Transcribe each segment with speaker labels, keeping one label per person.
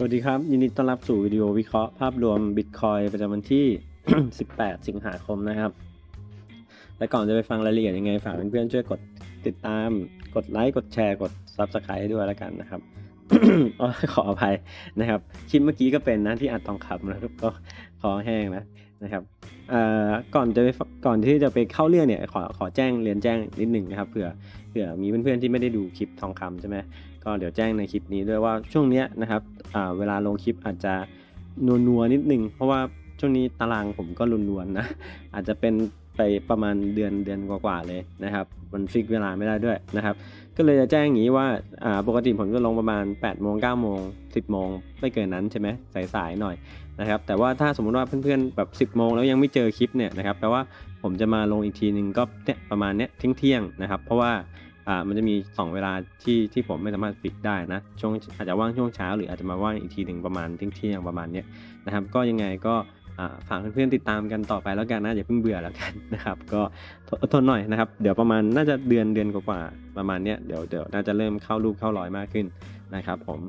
Speaker 1: สวัสดีครับ ยินดีต้อนรับสู่วิดีโอวิเคราะห์ภาพรวม Bitcoin ประจำวันที่ 18 สิงหาคมนะครับ และก่อนจะไปฟังรายละเอียดยังไง ฝากเพื่อนๆช่วยกดติดตาม กดไลค์ กดแชร์ กด Subscribe ให้ด้วยแล้วกันนะครับ ขออภัยนะครับ คลิปเมื่อกี้ก็เป็นนะที่อัดทองคำนะครับก็คอแห้งนะนะครับก่อนจะไปก่อนที่จะไปเข้าเรื่องเนี่ยขอขอแจ้งเรียนแจ้งนิดหนึ่งนะครับเผื่อเผื่อมีเพื่อนๆที่ไม่ได้ดูคลิปทองคำใช่ไหม ก็เดี๋ยวแจ้งในคลิปนี้ด้วยว่าช่วงเนี้ยนะครับเวลาลงคลิปอาจจะนัวๆนิดนึง เพราะว่าช่วงนี้ตารางผมก็รุนๆนนะอาจจะเป็นไปประมาณเดือนเดือนกว่าๆเลยนะครับมันฟิกเวลาไม่ได้ด้วยนะครับ ก็เลยจะแจ้งอย่างนี้ว่าอ่าปกติผมจะลงประมาณ8โมง9โมง10โมงไม่เกินนั้นใช่ไหมสายๆหน่อยนะครับแต่ว่าถ้าสมมุติว่าเพื่อนๆแบบ10โมงแล้วยังไม่เจอคลิปเนี่ยนะครับแปลว่าผมจะมาลงอีกทีนึงก็เนี่ยประมาณเนี้ยเที่ยงๆนะครับ เพราะว่า อ่ามันจะมี 2 เวลาที่ที่ผมไม่สามารถปิดได้นะช่วงอาจจะว่างช่วงเช้า หรืออาจจะมาว่างอีกทีหนึ่งประมาณเที่ยงที่ยงประมาณเนี้ยนะครับ ก็ยังไงก็ฝากเพื่อนๆติดตามกันต่อไปแล้วกันนะอย่าเพิ่งเบื่อแล้วกันนะครับ ก็ทนหน่อยนะครับ เดี๋ยวประมาณน่าจะเดือนเดือนกว่าประมาณเนี้ยเดี๋ยวเดี๋ยวน่าจะเริ่มเข้ารูปเข้ารอยมากขึ้นนะครับ ผม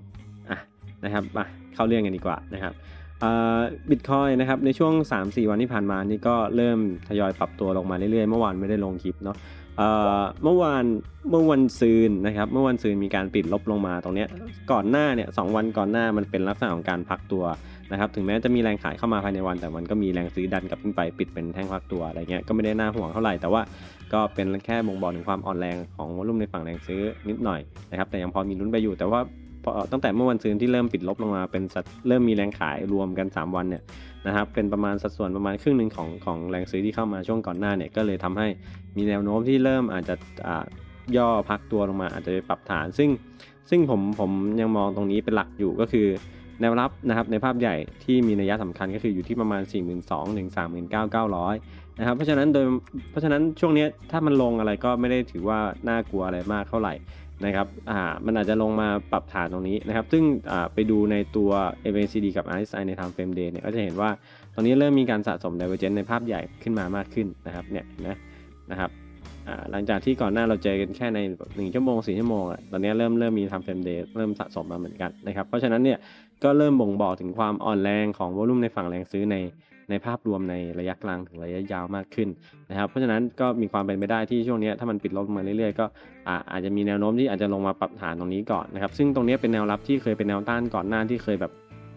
Speaker 1: อะนะครับมาเข้าเรื่องกันดีกว่านะครับบิตคอยนะครับในช่วง 3-4 วันที่ผ่านมานี่ก็เริ่มทยอยปรับตัวลงมาเรื่อยๆ เมื่อวานไม่ได้ลงคลิปเนาะ เมื่อวานเมื่อวันซืนนะครับ เมื่อวันซืนมีการปิดลบลงมาตรงนี้ก่อนหน้าเนี่ยสวันก่อนหน้ามันเป็นลักษณะของการพักตัวนะครับถึงแม้จะมีแรงขายเข้ามาภายในวัน แต่มันก็มีแรงซื้อดันกลับขึ้นไปปิดเป็นแท่งพักตัวอะไรเงี้ยก็ไม่ได้น่าห่วงเท่าไหร่แต่ว่าก็เป็นแค่บ่งบอกถึงความอ่อนแรงของวอลุ่มในฝั่งแรงซื้อนิดหน่อยนะครับแต่ยังพอมีลุ้นไปอยู่แต่ว่า ตั้งแต่เมื่อวันซื้นที่เริ่มปิดลบลงมาเป็นสัดเริ่มมีแรงขายรวมกัน 3 วันเนี่ยนะครับเป็นประมาณสัดส่วนประมาณครึ่งหนึ่งของของแรงซื้อที่เข้ามาช่วงก่อนหน้าเนี่ยก็เลยทำให้มีแนวโน้มที่เริ่มอาจจะอ่าย่อพักตัวลงมาอาจจะไปปรับฐาน ซึ่งซึ่งผมผมยังมองตรงนี้เป็นหลักอยู่ก็คือแนวรับนะครับในภาพใหญ่ที่มีนัยสำคัญก็คืออยู่ที่ประมาณ 4 2 0 0 0ถึง39,900นะครับเพราะฉะนั้นโดยเพราะฉะนั้นช่วงนี้ถ้ามันลงอะไรก็ไม่ได้ถือว่าน่ากลัวอะไรมากเท่าไหร่ นะครับอ่ามันอาจจะลงมาปรับฐานตรงนี้นะครับ ซึ่งอ่าไปดูในตัว MACD กับ RSI ใน time frame day เนี่ยก็จะเห็นว่าตอนนี้เริ่มมีการสะสม divergence ในภาพใหญ่ขึ้นมามากขึ้นนะครับเนี่ยนะนะครับ หลังจากที่ก่อนหน้าเราเจอกันแค่ใน1ชั่วโมง4ชั่วโมงอะตอนนี้เริ่มเริ่มมี time frame day เริ่มสะสมมาเหมือนกันนะครับ เพราะฉะนั้นเนี่ยก็เริ่มบ่งบอกถึงความอ่อนแรงของวอลุ่มในฝั่งแรงซื้อในในภาพรวมในระยะกลางถึงระยะยาวมากขึ้นนะครับ เพราะฉะนั้นก็มีความเป็นไปได้ที่ช่วงนี้ถ้ามันปิดลบมาเรื่อยๆก็อาจจะมีแนวโน้มที่อาจจะลงมาปรับฐานตรงนี้ก่อนนะครับ ซึ่งตรงนี้เป็นแนวรับที่เคยเป็นแนวต้านก่อนหน้าที่เคยแบบ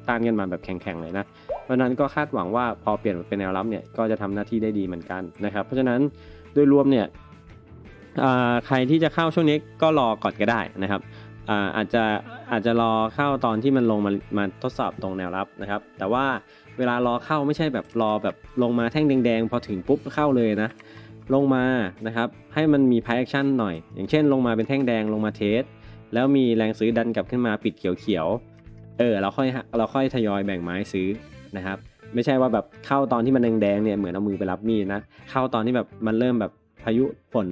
Speaker 1: ต้านกันมาแบบแข็งๆเลยนะ เพราะนั้นก็คาดหวังว่าพอเปลี่ยนเป็นแนวรับเนี่ยก็จะทำหน้าที่ได้ดีเหมือนกันนะครับ เพราะฉะนั้นโดยรวมเนี่ย ใครที่จะเข้าช่วงนี้ก็รอก่อนก็ได้นะครับอาจจะอาจจะรอเข้าตอนที่มันลงมามาทดสอบตรงแนวรับนะครับ แต่ว่าเวลารอเข้าไม่ใช่แบบรอแบบลงมาแท่งแดงๆ พอถึงปุ๊บเข้าเลยนะ ลงมานะครับให้มันมี price action หน่อย อย่างเช่น ลงมาเป็นแท่งแดงลงมาเทส แล้วมีแรงซื้อดันกลับขึ้นมาปิดเขียวๆเออเราค่อยเราค่อยทยอยแบ่งไม้ซื้อนะครับ ไม่ใช่ว่าแบบเข้าตอนที่มันแดงๆเนี่ยเหมือนเอามือไปรับมีดนะเข้าตอนที่แบบมันเริ่มแบบ พายุฝน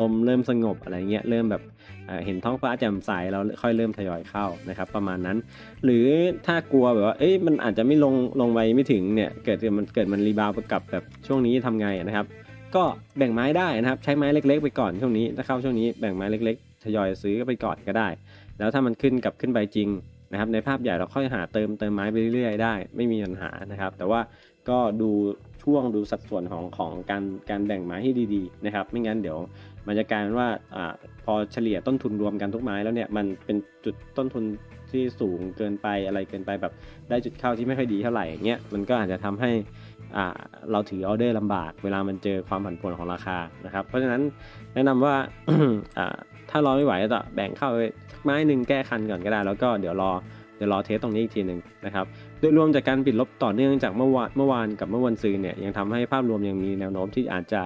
Speaker 1: ลมเริ่มสงบอะไรเงี้ยเริ่มแบบเห็นท้องฟ้าแจ่มใสเราค่อยเริ่มทยอยเข้านะครับ ประมาณนั้น หรือถ้ากลัวแบบว่าเอ้ยมันอาจจะไม่ลงลงไปไม่ถึงเนี่ยเกิดมันเกิดมันรีบาวกับแบบช่วงนี้ทำไงนะครับ ก็แบ่งไม้ได้นะครับ ใช้ไม้เล็ก ๆ ไปก่อนช่วงนี้ถ้าเข้าช่วงนี้แบ่งไม้เล็ก ๆ ทยอยซื้อไปก่อนก็ได้ แล้วถ้ามันขึ้นกับขึ้นไปจริงนะครับในภาพใหญ่เราค่อยหาเติมเติมไม้ไปเรื่อยๆได้ ไม่มีปัญหานะครับ แต่ว่าก็ดู ช่วงดูสัดส่วนของของการการแบ่งไม้ให้ดีๆนะครับ ไม่งั้นเดี๋ยวมันจะกลายเป็นว่าอ่าพอเฉลี่ยต้นทุนรวมกันทุกไม้แล้วเนี่ยมันเป็นจุดต้นทุนที่สูงเกินไปอะไรเกินไปแบบได้จุดเข้าที่ไม่ค่อยดีเท่าไหร่อย่างเงี้ยมันก็อาจจะทำให้อ่าเราถือออเดอร์ลำบาก เวลามันเจอความผันผวนของราคานะครับเพราะฉะนั้นแนะนำว่าอ่าถ้ารอไม่ไหวก็แบ่งเข้าไปสักไม้หนึ่งแก้คันก่อนก็ได้ แล้วก็เดี๋ยวรอ ดี๋ยวรอเทสตรงนี้อีกทีหนึ่งนะครับโดยรวมจากการปิดลบต่อเนื่องจากเมื่อวานเมื่อวานกับเมื่อวันซืนเนี่ยยังทำให้ภาพรวมยังมีแนวโน้มที่อาจจะ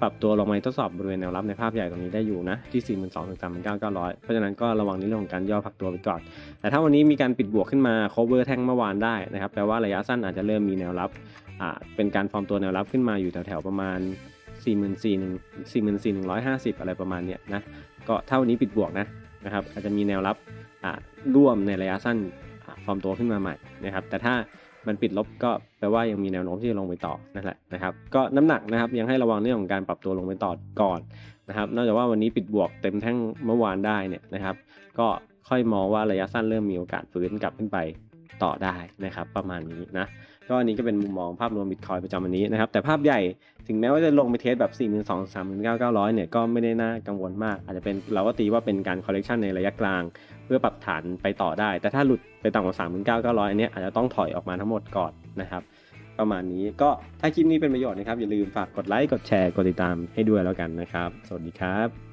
Speaker 1: ปรับตัวลงมาทดสอบบริเวณแนวรับในภาพใหญ่ตรงนี้ได้อยู่นะที่ 4 2 0 0 0ถึง3,900 เพราะฉะนั้นก็ระวังในเรื่องของการย่อพักตัวไปก่อน แต่ถ้าวันนี้มีการปิดบวกขึ้นมา cover แท่งเมื่อวานได้นะครับแปลว่าระยะสั้นอาจจะเริ่มมีแนวรับอ่าเป็นการฟอร์มตัวแนวรับขึ้นมาอยู่แถวๆประมาณ44,150 อะไรประมาณเนี้ยนะก็ถ้าวันนี้ปิดบวกนะนะครับอาจจะมีแนวรับอ่า ร่วมในระยะสั้นฟอร์มตัวขึ้นมาใหม่นะครับ แต่ถ้ามันปิดลบก็แปลว่ายังมีแนวโน้มที่จะลงไปต่อนั่นแหละนะครับ ก็น้ำหนักนะครับยังให้ระวังเรื่องของการปรับตัวลงไปต่อก่อนนะครับนอกจากว่าวันนี้ปิดบวกเต็มแท่งเมื่อวานได้เนี่ยนะครับ ก็ค่อยมองว่าระยะสั้นเริ่มมีโอกาสฟื้นกลับขึ้นไปต่อได้นะครับ ประมาณนี้นะ ก็อันนี้ก็เป็นมุมมองภาพรวมบิตคอยประจำวันนี้นะครับ แต่ภาพใหญ่ถึงแม้ว่าจะลงไปเทสแบบ 4 2 0 0 0 3 9 9 0 0 เนี่ยก็ไม่ได้น่ากังวลมาก อาจจะเป็นเราก็ตีว่าเป็นการคอลเลกชันในระยะกลาง เพื่อปรับฐานไปต่อได้ แต่ถ้าหลุดไปต่ำกว่า 39,900 อันเนี้ยอาจจะต้องถอยออกมาทั้งหมดก่อนนะครับ ประมาณนี้ก็ถ้าคลิปนี้เป็นประโยชน์นะครับอย่าลืมฝากกดไลค์กดแชร์กดติดตามให้ด้วยแล้วกันนะครับ สวัสดีครับ